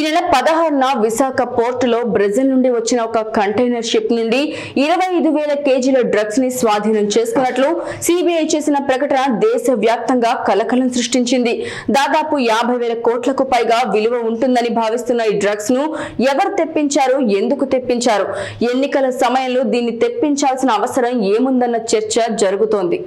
ఈ నెల పదహారున విశాఖ పోర్టులో బ్రెజిల్ నుండి వచ్చిన ఒక కంటైనర్ షిప్ నుండి ఇరవై ఐదు వేల కేజీల డ్రగ్స్ని స్వాధీనం చేసుకున్నట్లు సిబిఐ చేసిన ప్రకటన దేశ వ్యాప్తంగా కలకలం సృష్టించింది. దాదాపు యాభై వేల కోట్లకు పైగా విలువ ఉంటుందని భావిస్తున్న ఈ డ్రగ్స్ను ఎవరు తెప్పించారు? ఎందుకు తెప్పించారు? ఎన్నికల సమయంలో దీన్ని తెప్పించాల్సిన అవసరం ఏముందన్న చర్చ జరుగుతోంది.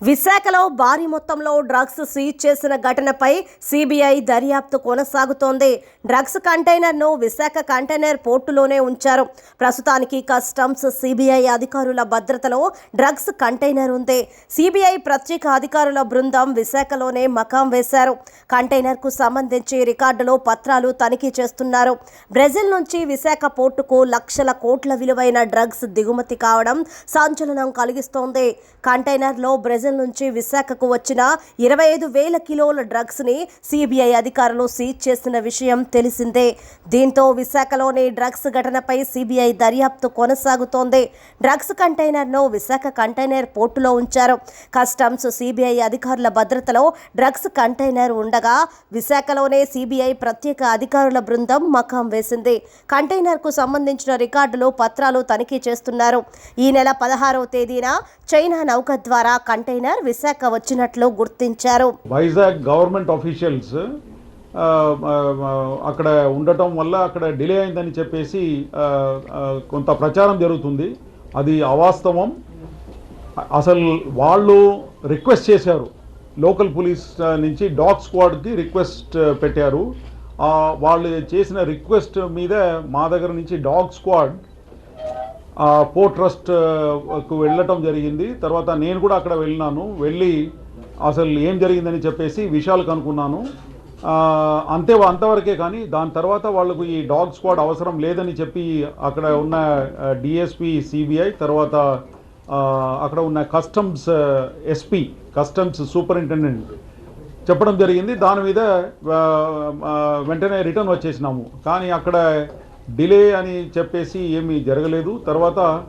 విశాఖలో భారీ మొత్తంలో డ్రగ్స్ సీజ్ చేసిన ఘటనపై సిబిఐ దర్యాప్తు కొనసాగుతోంది. డ్రగ్స్ కంటైనర్ను విశాఖ కంటైనర్ పోర్టులోనే ఉంచారు. ప్రస్తుతానికి కస్టమ్స్ సిబిఐ అధికారుల భద్రతలో డ్రగ్స్ కంటైనర్ ఉంది. సిబిఐ ప్రత్యేక అధికారుల బృందం విశాఖలోనే మకాం వేశారు. కంటైనర్కు సంబంధించి రికార్డులో పత్రాలు తనిఖీ చేస్తున్నారు. బ్రెజిల్ నుంచి విశాఖ పోర్టుకు లక్షల కోట్ల విలువైన డ్రగ్స్ దిగుమతి కావడం సంచలనం కలిగిస్తోంది. కంటైనర్లో బ్రెజిల్ నుంచి విశాఖకు వచ్చిన ఇరవై ఐదు వేల కిలోల డ్రగ్స్ని సిబిఐ అధికారులు సీజ్ చేసిన విషయం తెలిసిందే. దీంతో విశాఖలోని డ్రగ్స్ ఘటనపై సిబిఐ దర్యాప్తు కొనసాగుతోంది. డ్రగ్స్ కంటైనర్ను విశాఖ కంటైనర్ పోర్టులో ఉంచారు. కస్టమ్స్ సిబిఐ అధికారుల భద్రతలో డ్రగ్స్ కంటైనర్ ఉండగా విశాఖలోనే సిబిఐ ప్రత్యేక అధికారుల బృందం మకాం వేసింది. కంటైనర్కు సంబంధించిన రికార్డులు పత్రాలు తనిఖీ చేస్తున్నారు. ఈ నెల పదహారవ తేదీన చైనా నౌక ద్వారా కంటైనర్ విశాఖ వచ్చినట్లు గుర్తించారు. వైజాగ్ గవర్నమెంట్ ఆఫీషియల్స్ అక్కడ ఉండటం వల్ల అక్కడ డిలే అయిందని చెప్పేసి కొంత ప్రచారం జరుగుతుంది. అది అవాస్తవం. అసలు వాళ్ళు రిక్వెస్ట్ చేశారు. లోకల్ పోలీస్ నుంచి డాగ్ స్క్వాడ్కి రిక్వెస్ట్ పెట్టారు. వాళ్ళు చేసిన రిక్వెస్ట్ మీద మా దగ్గర నుంచి డాగ్ స్క్వాడ్ పో పోర్ట్ వెళ్ళటం జరిగింది. తర్వాత నేను కూడా అక్కడ వెళ్ళినాను. వెళ్ళి అసలు ఏం జరిగిందని చెప్పేసి విషయాలు కనుక్కున్నాను అంతే అంతవరకే కానీ దాని తర్వాత వాళ్ళకు ఈ డాగ్ స్క్వాడ్ అవసరం లేదని చెప్పి అక్కడ ఉన్న డిఎస్పి సిబిఐ తర్వాత అక్కడ ఉన్న కస్టమ్స్ ఎస్పీ కస్టమ్స్ సూపరింటెండెంట్ చెప్పడం జరిగింది. దాని మీద వెంటనే రిటర్న్ వచ్చేసినాము. కానీ అక్కడ డిలే అని చెప్పేసి ఏమీ జరగలేదు. తర్వాత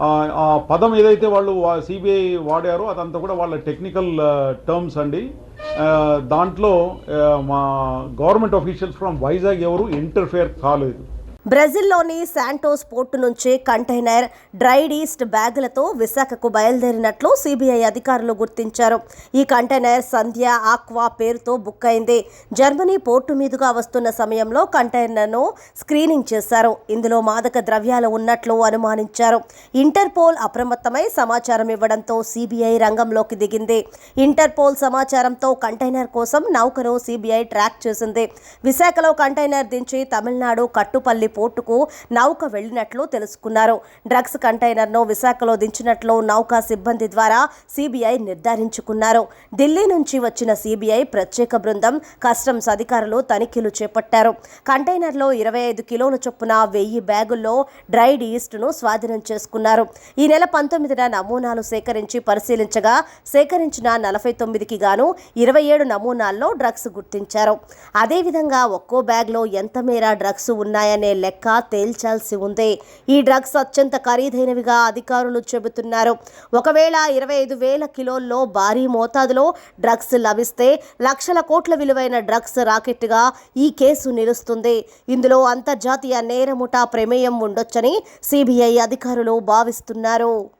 ఆ, పదం ఏదైతే వాళ్ళు సిబిఐ వాడారో అదంతా కూడా వాళ్ళ టెక్నికల్ టర్మ్స్ అండి. దాంట్లో మా గవర్నమెంట్ ఆఫీషియల్స్ ఫ్రమ్ వైజాగ్ ఎవరు ఇంటర్ఫేర్ కాలేదు. బ్రెజిల్లోని శాంటోస్ పోర్టు నుంచి కంటైనర్ డ్రైడ్ ఈస్ట్ బ్యాగులతో విశాఖకు బయలుదేరినట్లు సిబిఐ అధికారులు గుర్తించారు. ఈ కంటైనర్ సంధ్య ఆక్వా పేరుతో బుక్ అయింది. జర్మనీ పోర్టు మీదుగా వస్తున్న సమయంలో కంటైనర్ను స్క్రీనింగ్ చేశారు. ఇందులో మాదక ద్రవ్యాలు ఉన్నట్లు అనుమానించారు. ఇంటర్పోల్ అప్రమత్తమై సమాచారం ఇవ్వడంతో సిబిఐ రంగంలోకి దిగింది. ఇంటర్పోల్ సమాచారంతో కంటైనర్ కోసం నౌకను సిబిఐ ట్రాక్ చేసింది. విశాఖలో కంటైనర్ దించి తమిళనాడు కట్టుపల్లి పోర్టుకు నౌక వెళ్ళినట్లు తెలుసుకున్నారు. డ్రగ్స్ కంటైనర్ను విశాఖలో దించినట్లు నౌక సిబ్బంది ద్వారా సిబిఐ నిర్ధారించుకున్నారు. ఢిల్లీ నుంచి వచ్చిన సిబిఐ ప్రత్యేక బృందం కస్టమ్స్ అధికారులు తనిఖీలు చేపట్టారు. కంటైనర్లో ఇరవై ఐదు కిలోల చొప్పున వెయ్యి బ్యాగుల్లో డ్రైడ్ ఈస్ట్ను స్వాధీనం చేసుకున్నారు. ఈ నెల పంతొమ్మిదిన నమూనాలు సేకరించి పరిశీలించగా సేకరించిన నలభై తొమ్మిదికి గాను ఇరవై ఏడు నమూనాల్లో డ్రగ్స్ గుర్తించారు. అదేవిధంగా ఒక్కో బ్యాగ్లో ఎంత మేర డ్రగ్స్ ఉన్నాయనే లెక్క తేల్చాల్సి ఉంది. ఈ డ్రగ్స్ అత్యంత ఖరీదైనవిగా అధికారులు చెబుతున్నారు. ఒకవేళ ఇరవై ఐదు వేల కిలోల్లో భారీ మోతాదులో డ్రగ్స్ లభిస్తే లక్షల కోట్ల విలువైన డ్రగ్స్ రాకెట్గా ఈ కేసు నిలుస్తుంది. ఇందులో అంతర్జాతీయ నేరముఠా ప్రమేయం ఉండొచ్చని సిబిఐ అధికారులు భావిస్తున్నారు.